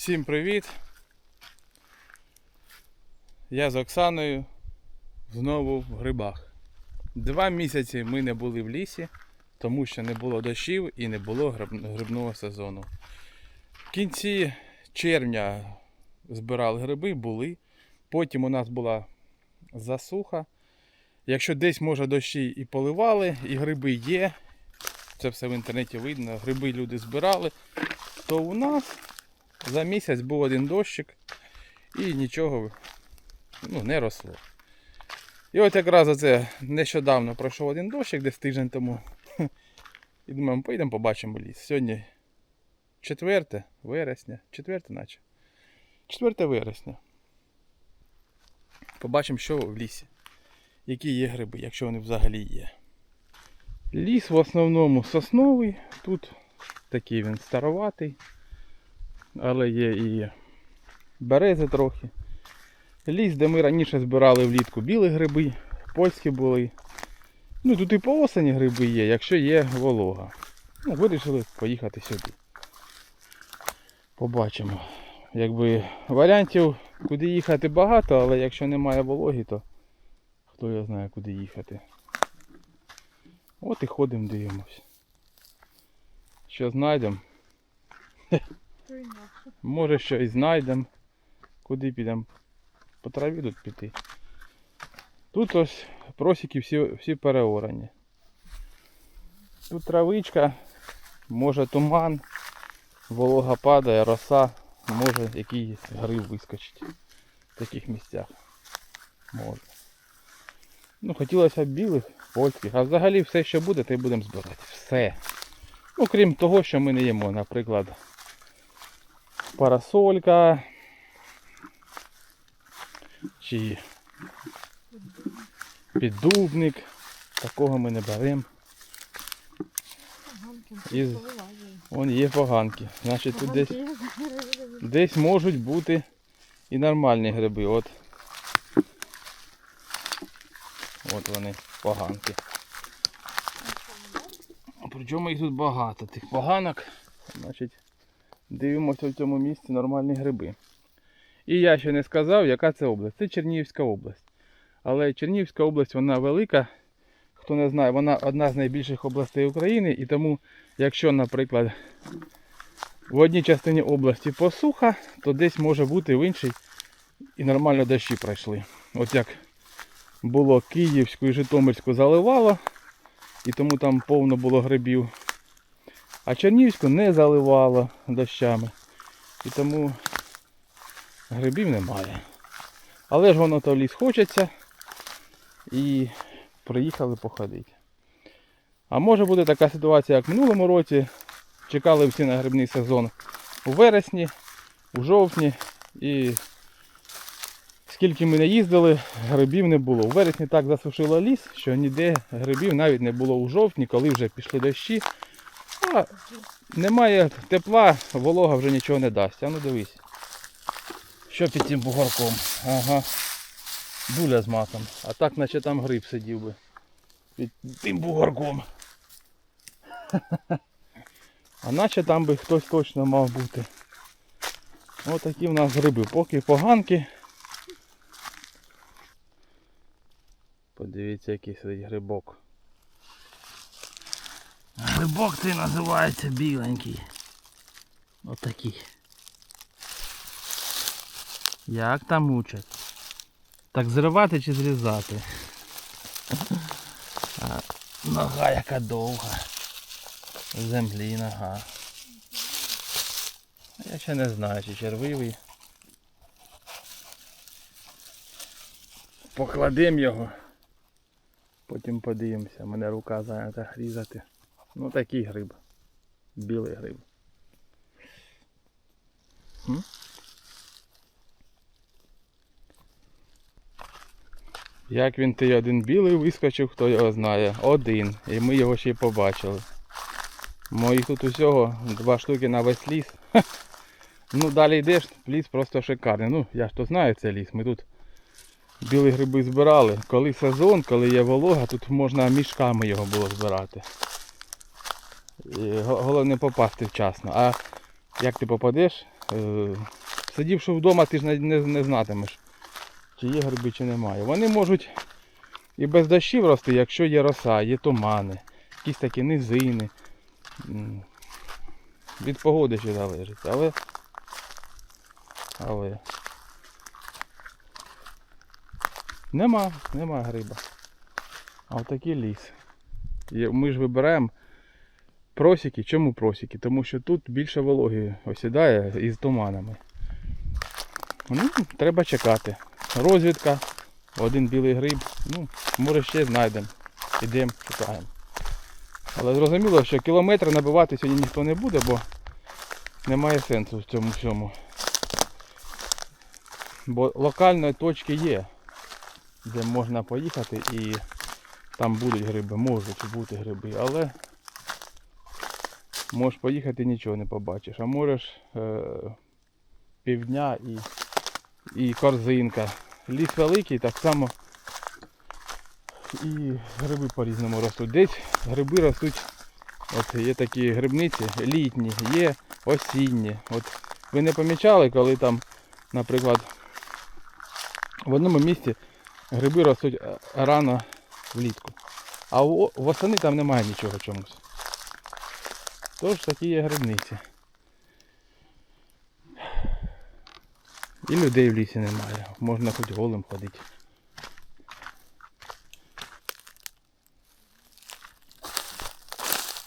Всім привіт! Я з Оксаною знову в грибах. Два місяці ми не були в лісі, тому що не було дощів і не було грибного сезону. В кінці червня збирали гриби, були. Потім у нас була засуха. Якщо десь може дощі і поливали, і гриби є, це все в інтернеті видно, гриби люди збирали, то у нас за місяць був один дощик і нічого ну, не росло. І от якраз оце нещодавно пройшов один дощик, десь тиждень тому. І думаємо, поїдемо побачимо ліс. Сьогодні 4 вересня, 4 наче. 4 вересня. Побачимо, що в лісі. Які є гриби, якщо вони взагалі є. Ліс в основному сосновий, тут такий він староватий але є і берези трохи. Ліс, де ми раніше збирали влітку білі гриби, польські були. Ну тут і по осені гриби є, якщо є волога. Ну, вирішили поїхати сюди. Побачимо. Якби варіантів, куди їхати багато, але якщо немає вологи, то хто його знає, куди їхати. От і ходимо, дивимось. Що знайдемо. Може щось знайдемо. Куди підемо? По траві тут піти. Тут ось просіки всі, всі переорані. Тут травичка, може туман, волога падає, роса, може якийсь гриб вискочить в таких місцях. Може. Ну, хотілося б білих, польських, а взагалі все, що буде, то й будемо збирати. Все. Ну, крім того, що ми не їмо, наприклад парасолька чи піддубник. Такого ми не беремо. Із- Вон є поганки. Значить тут десь, десь можуть бути і нормальні гриби. От. От вони, поганки. Причому їх тут багато, тих поганок. Значить, дивимося в цьому місці нормальні гриби. І я ще не сказав, яка це область. Це Чернігівська область. Але Чернігівська область вона велика. Хто не знає, вона одна з найбільших областей України. І тому, якщо, наприклад, в одній частині області посуха, то десь може бути в іншій і нормально дощі пройшли. От як було Київську і Житомирську заливало, і тому там повно було грибів. А Чернігівську не заливало дощами. І тому грибів немає. Але ж воно то в ліс хочеться. І приїхали походити. А може бути така ситуація, як в минулому році. Чекали всі на грибний сезон у вересні, у жовтні. І скільки ми не їздили, грибів не було. У вересні так засушило ліс, що ніде грибів навіть не було у жовтні, коли вже пішли дощі. Немає тепла, волога вже нічого не дасть. А ну дивись. Що під цим бугорком? Ага. Дуля з матом. А так наче там гриб сидів би. Під тим бугорком. А наче там би хтось точно мав бути. Ось такі в нас гриби. Поки поганки. Подивіться, який сидить грибок. Грибок цей називається біленький. Отакий. Як там учать? Так зривати чи зрізати? Нога яка довга. Землі нога. Я ще не знаю, чи червивий. Покладемо його. Потім подивимося, У мене рука зайнята різати. Ну такий гриб. Білий гриб. М? Як він той один білий вискочив, хто його знає. Один. І ми його ще й побачили. Моїх тут усього два штуки на весь ліс. Ну далі йдеш, ліс просто шикарний. Ну, я ж то знаю цей ліс. Ми тут білі гриби збирали. Коли сезон, коли є волога, тут можна мішками його було збирати. І головне попасти вчасно. А як ти попадеш, Е, сидівши вдома, ти ж не, не, не знатимеш, чи є гриби, чи немає. Вони можуть і без дощів рости, якщо є роса, є тумани, якісь такі низини. Від погоди ще залежить. Але. Але. Нема, нема гриба. А отакий ліс. Ми ж вибираємо просіки. Чому просіки? Тому що тут більше вологи осідає із туманами. Ну, треба чекати. Розвідка, один білий гриб. Ну, може ще знайдемо. Ідемо, шукаємо. Але зрозуміло, що кілометри набивати сьогодні ніхто не буде, бо немає сенсу в цьому всьому. Бо локальні точки є, де можна поїхати і там будуть гриби, можуть бути гриби, але можеш поїхати і нічого не побачиш. А можеш е, півдня і, і корзинка. Ліс великий, так само і гриби по-різному ростуть. Десь гриби ростуть, от є такі грибниці літні, є осінні. От ви не помічали, коли там, наприклад, в одному місці гриби ростуть е, рано влітку. А восени там немає нічого чомусь. Тож такі є грибниці. І людей в лісі немає. Можна хоч голим ходити.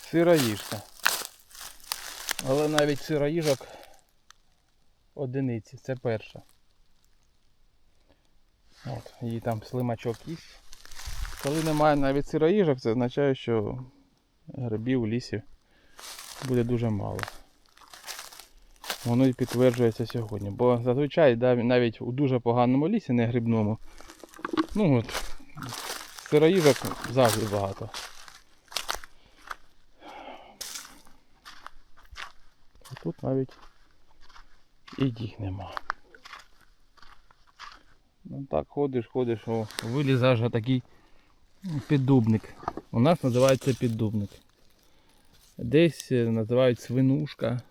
Сироїжка. Але навіть сироїжок одиниці, це перша. От, її там слимачок їсть. Коли немає навіть сироїжок, це означає, що грибів у лісі буде дуже мало. Воно і підтверджується сьогодні. Бо зазвичай навіть у дуже поганому лісі, не грибному, ну от, сироїжок завжди багато. А тут навіть і їх нема. Ну так ходиш, ходиш, о, вилізаш а такий піддубник. У нас називається піддубник. Десь е, називають свинушка.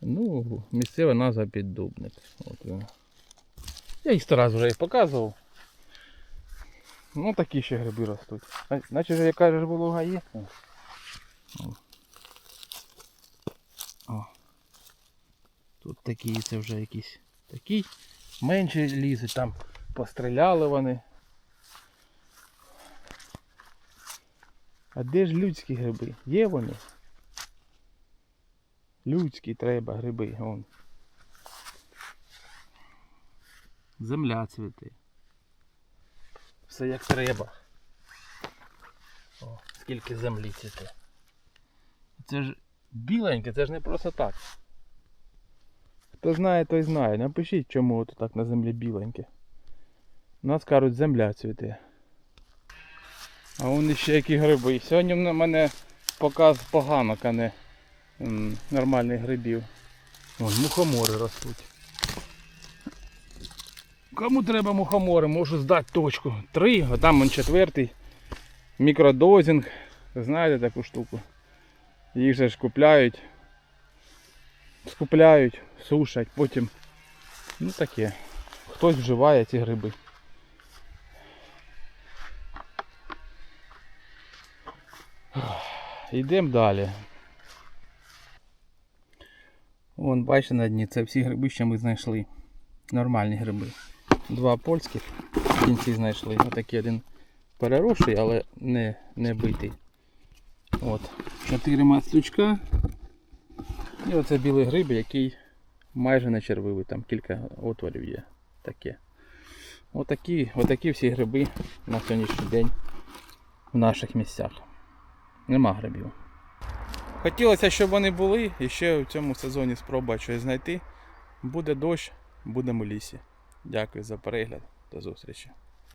Ну, місцева назва піддубник. От, я їх сто раз вже їх показував. Ну такі ще гриби ростуть. Наче ж яка ж волога є. О. Тут такі, це вже якісь такі. Менші лізуть, там постріляли вони. А де ж людські гриби? Є вони? Людські треба гриби, вон. Земля цвіте. Все як треба. О, скільки землі цвіте. Це ж біленьке, це ж не просто так. Хто знає, той знає. Напишіть, чому от так на землі біленьке. У нас кажуть, земля цвіте. А вон ще які гриби. Сьогодні в мене показ поганок, а не м, нормальних грибів. Вон, мухомори ростуть. Кому треба мухомори, можу здати точку. Три, а там он четвертий. Мікродозінг. Знаєте таку штуку? Їх же ж купляють. Скупляють, сушать, потім. Ну таке. Хтось вживає ці гриби. Йдемо далі. Вон, бачите на дні, це всі гриби, що ми знайшли. Нормальні гриби. Два польських кінці знайшли. Отакий один переросший, але не, не битий. От. Чотири маслючка. І оце білий гриб, який майже не червивий, там кілька отворів є. Таке. Отакі, отакі всі гриби на сьогоднішній день в наших місцях. Нема грибів. Хотілося, щоб вони були і ще в цьому сезоні спроба щось знайти. Буде дощ, будемо в лісі. Дякую за перегляд. До зустрічі.